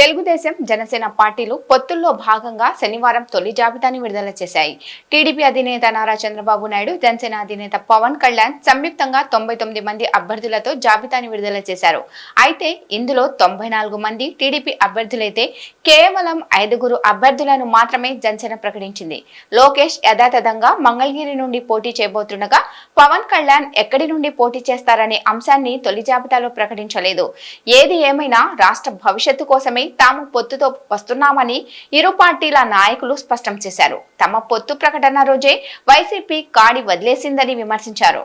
తెలుగుదేశం జనసేన పార్టీలు పొత్తుల్లో భాగంగా శనివారం తొలి జాబితాని విడుదల చేశాయి. టీడీపీ అధినేత నారా చంద్రబాబు నాయుడు జనసేన అధినేత పవన్ కళ్యాణ్ సంయుక్తంగా తొంభై తొమ్మిది మంది అభ్యర్థులతో జాబితాని విడుదల చేశారు. అయితే ఇందులో తొంభై నాలుగు మంది టీడీపీ అభ్యర్థులైతే కేవలం ఐదుగురు అభ్యర్థులను మాత్రమే జనసేన ప్రకటించింది. లోకేష్ యథాతథంగా మంగళగిరి నుండి పోటీ చేయబోతుండగా పవన్ కళ్యాణ్ ఎక్కడి నుండి పోటీ చేస్తారనే అంశాన్ని తొలి జాబితాలో ప్రకటించలేదు. ఏది ఏమైనా రాష్ట్ర భవిష్యత్తు కోసమే తాము పొత్తుతో వస్తున్నామని ఇరు పార్టీల నాయకులు స్పష్టం చేశారు. తమ పొత్తు ప్రకటన రోజే వైసీపీ కాడి వదిలేసిందని విమర్శించారు.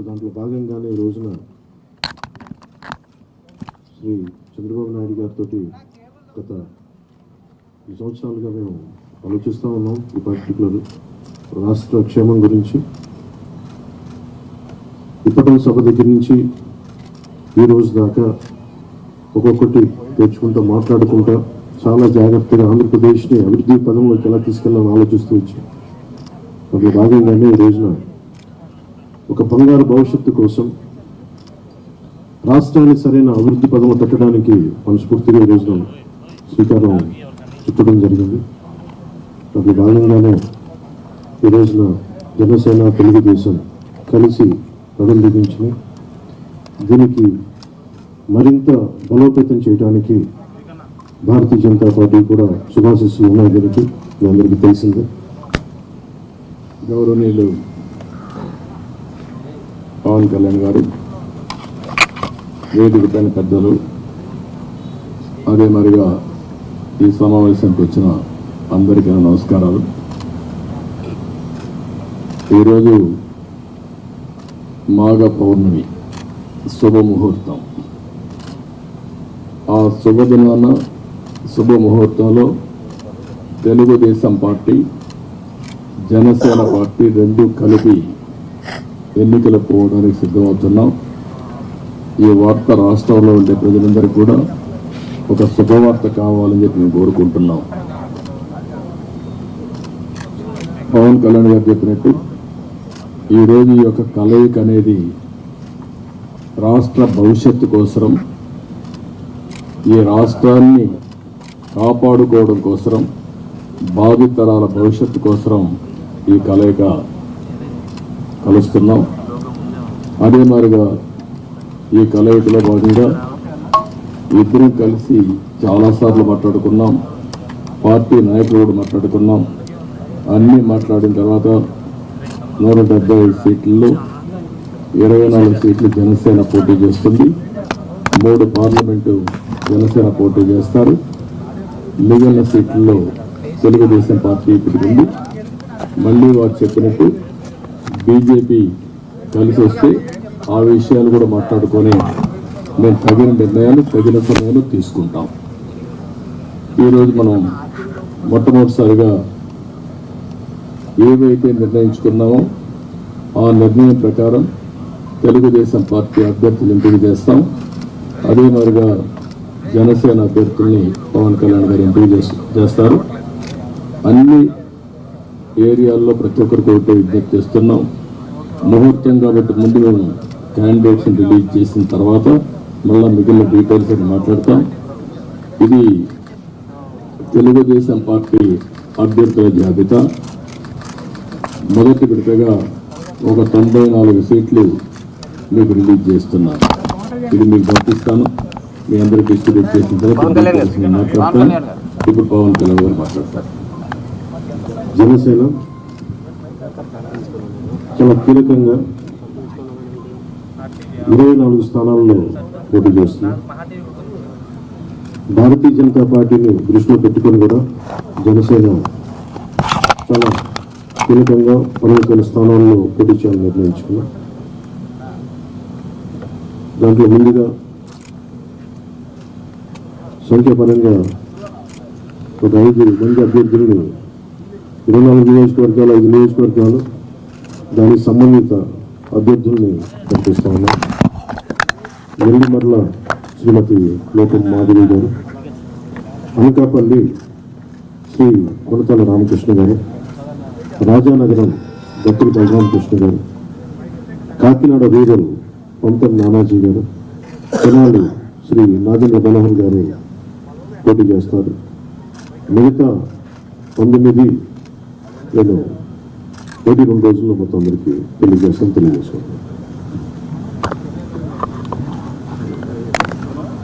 సో దాంట్లో భాగంగానే రోజున శ్రీ చంద్రబాబు నాయుడు గారితో గత ఈ సంవత్సరాలుగా మేము ఆలోచిస్తూ ఉన్నాం ఈ పర్టికులర్ రాష్ట్ర క్షేమం గురించి. ఇప్పటి సభ దగ్గర నుంచి ఈ రోజు దాకా ఒక్కొక్కటి తెచ్చుకుంటూ మాట్లాడుకుంటా చాలా జాగ్రత్తగా ఆంధ్రప్రదేశ్ని అభివృద్ధి పదంలోకి ఎలా తీసుకెళ్ళాలని ఆలోచిస్తూ వచ్చాం. అందులో భాగంగానే ఈ రోజున ఒక బంగారు భవిష్యత్తు కోసం రాష్ట్రాన్ని సరైన అభివృద్ధి పదము పెట్టడానికి మనస్ఫూర్తిగా ఈరోజు శ్రీకారం చుట్టడం జరిగింది. దాంట్లో భాగంగానే ఈ రోజున జనసేన తెలుగుదేశం కలిసి పదం దిగించినాయి దీనికి మరింత బలోపేతం చేయడానికి భారతీయ జనతా పార్టీ కూడా శుభాశిస్సులు ఉన్నాయి. దీనికి మీ అందరికీ తెలిసిందే. గౌరవనీయులు పవన్ కళ్యాణ్ గారు వేదిక పైన పెద్దలు అదే మరిగా ఈ సమావేశానికి వచ్చిన అందరికీ నమస్కారాలు. ఈరోజు మాఘ పౌర్ణమి శుభముహూర్తం ఆ శుభదినాన శుభముహూర్తంలో తెలుగుదేశం పార్టీ జనసేన పార్టీ రెండు కలిపి ఎన్నికలు పోవడానికి సిద్ధమవుతున్నాం. ఈ వార్త రాష్ట్రంలో ఉండే ప్రజలందరికీ కూడా ఒక శుభవార్త కావాలని చెప్పి మేము కోరుకుంటున్నాం. పవన్ కళ్యాణ్ గారు చెప్పినట్టు ఈరోజు ఈ యొక్క కలయిక అనేది రాష్ట్ర భవిష్యత్తు కోసరం ఈ రాష్ట్రాన్ని కాపాడుకోవడం కోసరం భావితరాల భవిష్యత్తు కోసరం ఈ కలయిక కలుస్తున్నాం. అదే మారిగా ఈ కలయికలో భాగంగా ఇద్దరం కలిసి చాలాసార్లు మాట్లాడుకున్నాం. పార్టీ నాయకులు కూడా మాట్లాడుకున్నాం. అన్నీ మాట్లాడిన తర్వాత నూట డెబ్బై ఐదు సీట్లలో ఇరవై నాలుగు సీట్లు జనసేన పోటీ చేస్తుంది. మూడు పార్లమెంటు జనసేన పోటీ చేస్తారు. మిగిలిన సీట్లలో తెలుగుదేశం పార్టీ ఇప్పటికి మళ్ళీ వారు చెప్పినట్టు బీజేపీ కలిసి వస్తే ఆ విషయాలు కూడా మాట్లాడుకొని మేము తగిన నిర్ణయాలు తగిన సమయంలో తీసుకుంటాం. ఈరోజు మనం మొట్టమొదటిసారిగా ఏవైతే నిర్ణయించుకున్నామో ఆ నిర్ణయం ప్రకారం తెలుగుదేశం పార్టీ అభ్యర్థులు ఎంపిక చేస్తాం. అదే మరిగా జనసేన అభ్యర్థుల్ని పవన్ కళ్యాణ్ గారు ఎంపిక చేస్తారు. అన్ని ఏరియాల్లో ప్రతి ఒక్కరికి ఒకటే విజ్ఞప్తి చేస్తున్నాం. ముహూర్తం కాబట్టి ముందు మేము క్యాండిడేట్స్ రిలీజ్ చేసిన తర్వాత మళ్ళీ మిగిలిన డీటెయిల్స్ అని మాట్లాడతాం. ఇది తెలుగుదేశం పార్టీ అభ్యర్థుల జాబితా. మొదటి విడతగా ఒక తొంభై నాలుగు సీట్లు మీకు రిలీజ్ చేస్తున్నాను ఇది మీకు పంపిస్తాను. మీ అందరికి డిస్ట్రిబ్యూట్ చేసిన తర్వాత మాట్లాడతాను. ఇప్పుడు పవన్ కళ్యాణ్ గారు మాట్లాడతారు. జనసేన. చాలా కీలకంగా ఇరవై నాలుగు స్థానాల్లో పోటీ చేస్తుంది భారతీయ జనతా పార్టీని దృష్టిలో పెట్టుకొని కూడా జనసేన చాలా కీలకంగా పలువురు స్థానాల్లో పోటీ చేయాలని నిర్ణయించుకున్నాం దాంట్లో ముందుగా సంఖ్యాపరంగా ఒక ఐదు మంది అభ్యర్థులను ఇరవై నాలుగు నియోజకవర్గాలు ఐదు నియోజకవర్గాలు దానికి సంబంధిత అభ్యర్థుల్ని ప్రకటిస్తా ఉన్నాం నెల్లిమర్ల శ్రీమతి లోకం మాధురి గారు అనకాపల్లి శ్రీ కొనతల రామకృష్ణ గారు రాజానగరం దత్తుల బలరామకృష్ణ గారు కాకినాడ రూరల్ పంతం నానాజీ గారు తెనాలి శ్రీ నాగేంద్ర బలహన్ గారు పోటీ చేస్తారు. మిగతా పంతొమ్మిది నేను ఒకటి రెండు రోజుల్లో మొత్తం అందరికీ తెలియజేస్తాను తెలియజేసుకుంటాను